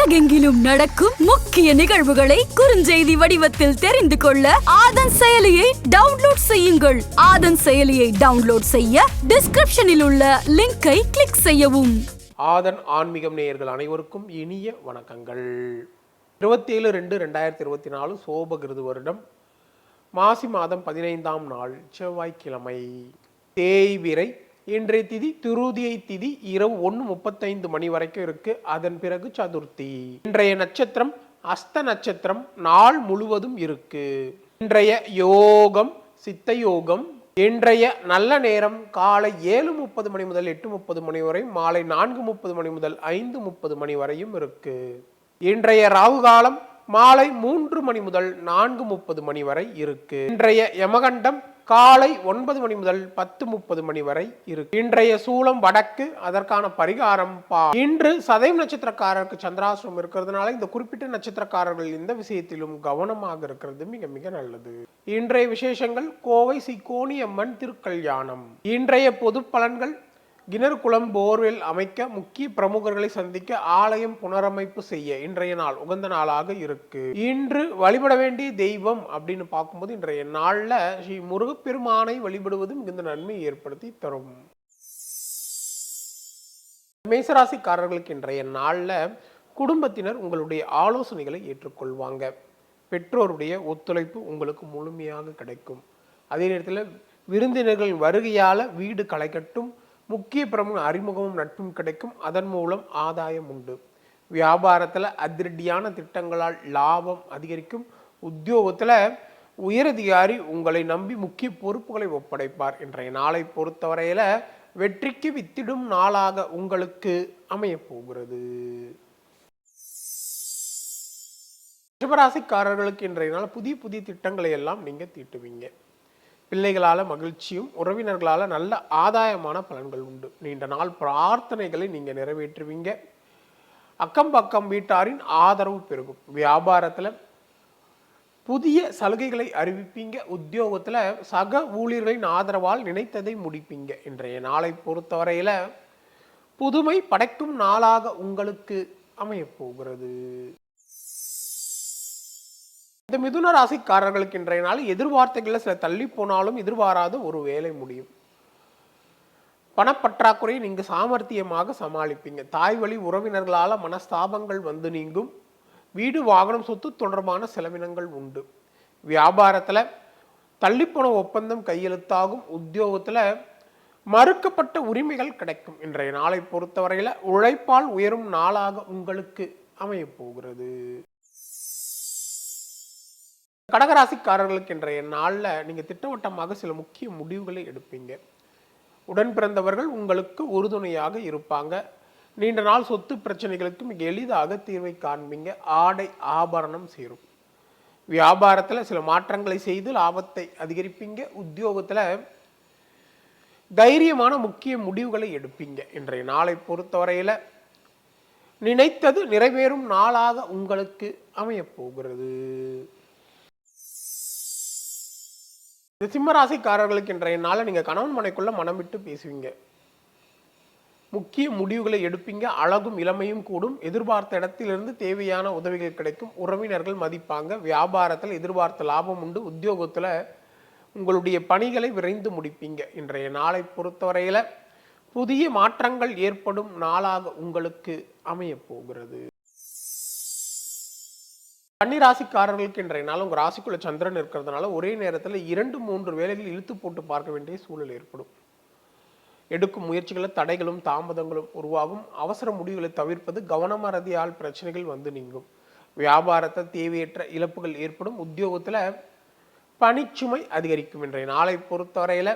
உலகெங்கிலும் நடக்கும் முக்கிய நிகழ்வுகளை குறுஞ்செய்தி வடிவத்தில் தெரிந்து கொள்ள ஆதன் செயலியை டவுன்லோட் செய்யுங்கள். ஆதன் செயலியை டவுன்லோட் செய்ய டிஸ்கிரிப்ஷனில் உள்ள லிங்கை கிளிக் செய்யவும். ஆதன் ஆன்மீகம் நேயர்கள் அனைவருக்கும் இனிய வணக்கங்கள். இருபத்தி ஏழு ரெண்டு ரெண்டாயிரத்தி இருபத்தி நாலு சோபகிருது வருடம். மாசி மாதம் பதினைந்தாம் நாள் செவ்வாய்க்கிழமை. தேய்விரை இன்றைய திதி திருதியை திதி இரவு ஒன்று முப்பத்தைந்து மணி வரைக்கும் இருக்கு. அதன் பிறகு சதுர்த்தி. இன்றைய நட்சத்திரம் அஸ்த நட்சத்திரம். நாள் முழுவதும் இருக்கு. இன்றைய யோகம் சித்த யோகம். இன்றைய நல்ல நேரம் காலை ஏழு முப்பது மணி முதல் எட்டு முப்பது மணி வரை மாலை நான்கு முப்பது மணி முதல் ஐந்து முப்பது மணி வரையும் இருக்கு. இன்றைய ராகு காலம் மாலை மூன்று மணி முதல் நான்கு முப்பது மணி வரை இருக்கு. இன்றைய யமகண்டம் காலை ஒன்பது மணி முதல் பத்து முப்பது மணி வரை இருக்கு. இன்றைய சூலம் வடக்கு அதற்கான பரிகாரம் பா. இன்று சதயம் நட்சத்திரக்காரருக்கு சந்திராசிரம் இருக்கிறதுனால இந்த குறிப்பிட்ட நட்சத்திரக்காரர்கள் இந்த விஷயத்திலும் கவனமாக இருக்கிறது மிக மிக நல்லது. இன்றைய விசேஷங்கள் கோவை சிக்கோணி அம்மன் திருக்கல்யாணம். இன்றைய பொது பலன்கள் கிணறுகுளம் போர்வெல் அமைக்க முக்கிய பிரமுகர்களை சந்திக்க ஆலயம் புனரமைப்பு செய்ய இன்றைய நாள் உகந்த நாளாக இருக்கு. இன்று வழிபட வேண்டிய தெய்வம் அப்படின்னு பார்க்கும்போது இன்றைய நாள்ல ஸ்ரீ முருகப்பெருமானை வழிபடுவது மிகுந்த நன்மை ஏற்படுத்தி தரும். மேசராசிக்காரர்களுக்கு இன்றைய நாள்ல குடும்பத்தினர் உங்களுடைய ஆலோசனைகளை ஏற்றுக்கொள்வாங்க. பெற்றோருடைய ஒத்துழைப்பு உங்களுக்கு முழுமையாக கிடைக்கும். அதே நேரத்தில் விருந்தினர்களின் வருகையால வீடு களைக்கட்டும் முக்கிய பிரமுக அறிமுகமும் நட்பும் கிடைக்கும். அதன் மூலம் ஆதாயம் உண்டு. வியாபாரத்தில் அதிரடியான திட்டங்களால் லாபம் அதிகரிக்கும். உத்தியோகத்தில் உயரதிகாரி உங்களை நம்பி முக்கிய பொறுப்புகளை ஒப்படைப்பார் இன்றைய நாளை பொறுத்தவரையில் வெற்றிக்கு வித்திடும் நாளாக உங்களுக்கு அமையப் போகிறது. ரிஷபராசிக்காரர்களுக்கு இன்றைய நாள் புதிய புதிய திட்டங்களை எல்லாம் நீங்கள் தீட்டுவீங்க. பிள்ளைகளால் மகிழ்ச்சியும் உறவினர்களால் நல்ல ஆதாயமான பலன்கள் உண்டு. நீண்ட நாள் பிரார்த்தனைகளை நீங்கள் நிறைவேற்றுவீங்க. அக்கம் பக்கம் வீட்டாரின் ஆதரவு பெருகும். வியாபாரத்தில் புதிய சலுகைகளை அறிவிப்பீங்க. உத்தியோகத்தில் சக ஊழியர்களின் ஆதரவால் நினைத்ததை முடிப்பீங்க. இன்றைய நாளை பொறுத்தவரையில் புதுமை படைக்கும் நாளாக உங்களுக்கு அமையப் போகிறது. இந்த மிதுன ராசிக்காரர்களுக்கு இன்றைய நாள் எதிர்வார்த்தைகளில் சில தள்ளி போனாலும் எதிர்பாராத ஒரு வேலை முடியும். பணப்பற்றாக்குறையை நீங்கள் சாமர்த்தியமாக சமாளிப்பீங்க. தாய் வழி உறவினர்களால் மனஸ்தாபங்கள் வந்து நீங்கும். வீடு வாகனம் சொத்து தொடர்பான செலவினங்கள் உண்டு. வியாபாரத்தில் தள்ளிப்போன ஒப்பந்தம் கையெழுத்தாகும். உத்தியோகத்தில் மறுக்கப்பட்ட உரிமைகள் கிடைக்கும். இன்றைய நாளை பொறுத்தவரையில் உழைப்பால் உயரும் நாளாக உங்களுக்கு அமையப் போகிறது கடகராசிக்காரர்களுக்கு இன்றைய நாளில் நீங்கள் திட்டவட்டமாக சில முக்கிய முடிவுகளை எடுப்பீங்க. உடன் பிறந்தவர்கள் உங்களுக்கு உறுதுணையாக இருப்பாங்க. நீண்ட நாள் சொத்து பிரச்சனைகளுக்கு மிக எளிதாக தீர்வை காண்பீங்க. ஆடை ஆபரணம் சேரும். வியாபாரத்தில் சில மாற்றங்களை செய்து லாபத்தை அதிகரிப்பீங்க. உத்தியோகத்தில் தைரியமான முக்கிய முடிவுகளை எடுப்பீங்க. இன்றைய நாளை பொறுத்தவரையில் நினைத்தது நிறைவேறும் நாளாக உங்களுக்கு அமையப் இந்த சிம்மராசிக்காரர்களுக்கு இன்றைய நாளில் நீங்கள் கணவன் மனைக்குள்ள மனம் விட்டு பேசுவீங்க. முக்கிய முடிவுகளை எடுப்பீங்க. அழகும் இளமையும் கூடும். எதிர்பார்த்த இடத்திலிருந்து தேவையான உதவிகள் கிடைக்கும். உறவினர்கள் மதிப்பாங்க. வியாபாரத்தில் எதிர்பார்த்த லாபம் உண்டு. உத்தியோகத்தில் உங்களுடைய பணிகளை விரைந்து முடிப்பீங்க. இன்றைய நாளை பொறுத்தவரையில் புதிய மாற்றங்கள் ஏற்படும் நாளாக உங்களுக்கு அமையப் போகிறது கன்னிராசிக்காரர்களுக்கு இன்றைய நாள் உங்கள் ராசிக்குள்ள சந்திரன் இருக்கிறதுனால ஒரே நேரத்தில் இரண்டு மூன்று வேலைகள் இழுத்து போட்டு பார்க்க வேண்டிய சூழல் ஏற்படும். எடுக்கும் முயற்சிகளில் தடைகளும் தாமதங்களும் உருவாகும். அவசர முடிவுகளை தவிர்ப்பது கவனமறதியால் பிரச்சனைகள் வந்து நீங்கும். வியாபாரத்தை தேவையற்ற இழப்புகள் ஏற்படும். உத்தியோகத்தில் பணிச்சுமை அதிகரிக்கும். இன்றைய நாளை பொறுத்தவரையில்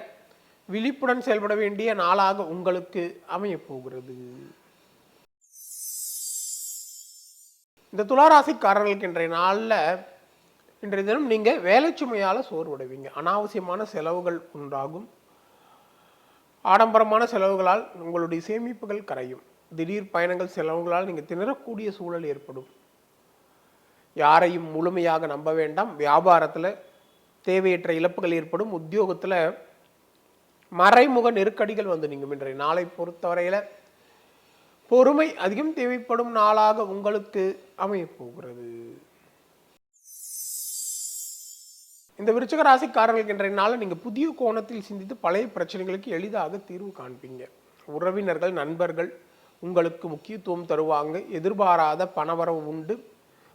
விழிப்புடன் செயல்பட வேண்டிய நாளாக உங்களுக்கு அமையப் இந்த துளாராசிக்காரர்களுக்கு இன்றைய நாளில் இன்றைய தினம் நீங்கள் வேலை சுமையால் சோர்வடைவீங்க. அனாவசியமான செலவுகள் உண்டாகும். ஆடம்பரமான செலவுகளால் உங்களுடைய சேமிப்புகள் கரையும். திடீர் பயணங்கள் செலவுகளால் நீங்கள் திணறக்கூடிய சூழல் ஏற்படும். யாரையும் முழுமையாக நம்ப வேண்டாம். வியாபாரத்தில் தேவையற்ற இழப்புகள் ஏற்படும். உத்தியோகத்தில் மறைமுக நெருக்கடிகள் வந்து நீங்கள் இன்றைய நாளை பொறுத்தவரையில் பொறுமை அதிகம் தேவைப்படும் நாளாக உங்களுக்கு அமையப்போகிறது. இந்த விருச்சக ராசிக்காரர்களுக்கு இன்றைய நாளில் நீங்கள் புதிய கோணத்தில் சிந்தித்து பழைய பிரச்சனைகளுக்கு எளிதாக தீர்வு காண்பீங்க. உறவினர்கள் நண்பர்கள் உங்களுக்கு முக்கியத்துவம் தருவாங்க. எதிர்பாராத பணவரவு உண்டு.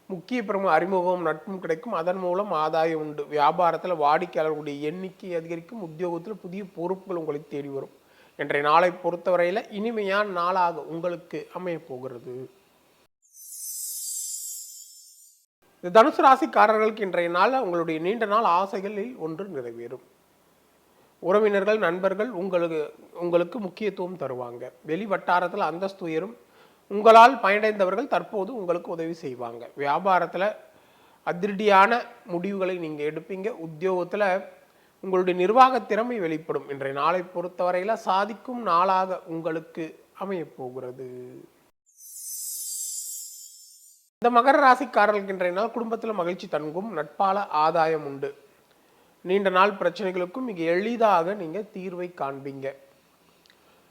முக்கிய பிரமுக அறிமுகம் நட்பும் கிடைக்கும். அதன் மூலம் ஆதாயம் உண்டு. வியாபாரத்தில் வாடிக்கையாளர்களுடைய எண்ணிக்கை அதிகரிக்கும். உத்தியோகத்தில் புதிய பொறுப்புகள் உங்களுக்கு தேடி வரும். இன்றைய நாளை பொறுத்தவரையில் இனிமையான நாளாக உங்களுக்கு அமையப் போகிறது. இந்த தனுசு ராசிக்காரர்களுக்கு இன்றைய நாள் உங்களுடைய நீண்ட நாள் ஆசைகளில் ஒன்று நிறைவேறும். உறவினர்கள் நண்பர்கள் உங்களுக்கு உங்களுக்கு முக்கியத்துவம் தருவாங்க. வெளி வட்டாரத்தில் அந்தஸ்து உயரும். உங்களால் பயனடைந்தவர்கள் தற்போது உங்களுக்கு உதவி செய்வாங்க. வியாபாரத்தில் அதிரடியான முடிவுகளை நீங்கள் எடுப்பீங்க. உத்தியோகத்தில் உங்களுடைய நிர்வாக திறமை வெளிப்படும். இன்றைய நாளை பொறுத்தவரையில் சாதிக்கும் நாளாக உங்களுக்கு அமையப்போகிறது இந்த மகர ராசிக்காரர்களுக்கு இன்றைய நாள் குடும்பத்தில் மகிழ்ச்சி தங்கும். நட்பால ஆதாயம் உண்டு. நீண்ட நாள் பிரச்சனைகளுக்கும் மிக எளிதாக நீங்கள் தீர்வை காண்பீங்க.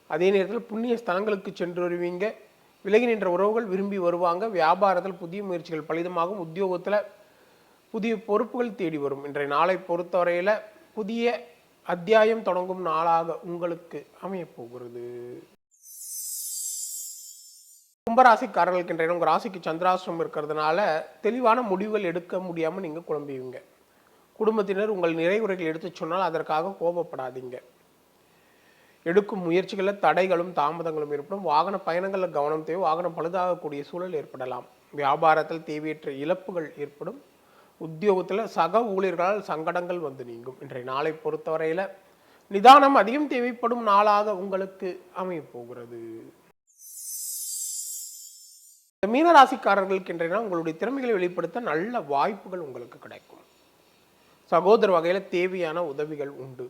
அதே நேரத்தில் புண்ணிய ஸ்தலங்களுக்கு சென்று வருவீங்க விலகி நின்ற உறவுகள் விரும்பி வருவாங்க. வியாபாரத்தில் புதிய முயற்சிகள் பலிதமாகும். உத்தியோகத்தில் புதிய பொறுப்புகள் தேடி வரும். இன்றைய நாளை பொறுத்தவரையில் புதிய அத்தியாயம் தொடங்கும் நாளாக உங்களுக்கு அமையப்போகிறது. கும்பராசிக்காரர்கள் கும்பராசிக்காரர்களுக்கு இன்றைய உங்கள் ராசிக்கு சந்திராசிரம் இருக்கிறதுனால தெளிவான முடிவுகள் எடுக்க முடியாமல் நீங்கள் குழம்புவீங்க குடும்பத்தினர் உங்கள் நிறைவுரைகள் எடுத்துச் சொன்னால் அதற்காக கோபப்படாதீங்க. எடுக்கும் முயற்சிகளில் தடைகளும் தாமதங்களும் ஏற்படும். வாகன பயணங்களில் கவனம் தேவை. வாகனம் பழுதாகக்கூடிய சூழல் ஏற்படலாம். வியாபாரத்தில் தேவையற்ற இழப்புகள் ஏற்படும். உத்தியோகத்தில் சக ஊழியர்களால் சங்கடங்கள் வந்து நீங்கும். இன்றைய நாளை பொறுத்தவரையில் நிதானம் அதிகம் தேவைப்படும் நாளாக உங்களுக்கு அமையப்போகிறது. இந்த மீனராசிக்காரர்களுக்கு இன்றைய உங்களுடைய திறமைகளை வெளிப்படுத்த நல்ல வாய்ப்புகள் உங்களுக்கு கிடைக்கும். சகோதர வகையில் தேவையான உதவிகள் உண்டு.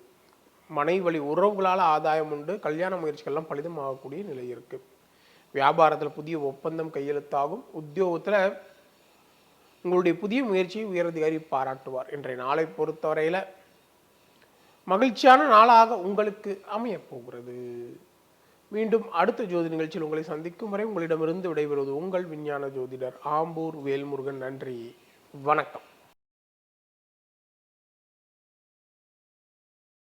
மனை வழி உறவுகளால் ஆதாயம் உண்டு. கல்யாண முயற்சிகள்லாம் பலிதமாகக்கூடிய நிலை இருக்குது வியாபாரத்தில் புதிய ஒப்பந்தம் கையெழுத்தாகும். உத்தியோகத்தில் உங்களுடைய புதிய முயற்சியை உயரதிகாரி பாராட்டுவார். இன்றைய நாளை பொறுத்தவரையில் மகிழ்ச்சியான நாளாக உங்களுக்கு அமையப்போகிறது மீண்டும் அடுத்த ஜோதி நிகழ்ச்சியில் உங்களை சந்திக்கும் வரை உங்களிடமிருந்து விடைபெறுவது உங்கள் விஞ்ஞான ஜோதிடர் ஆம்பூர் வேல்முருகன். நன்றி. வணக்கம்.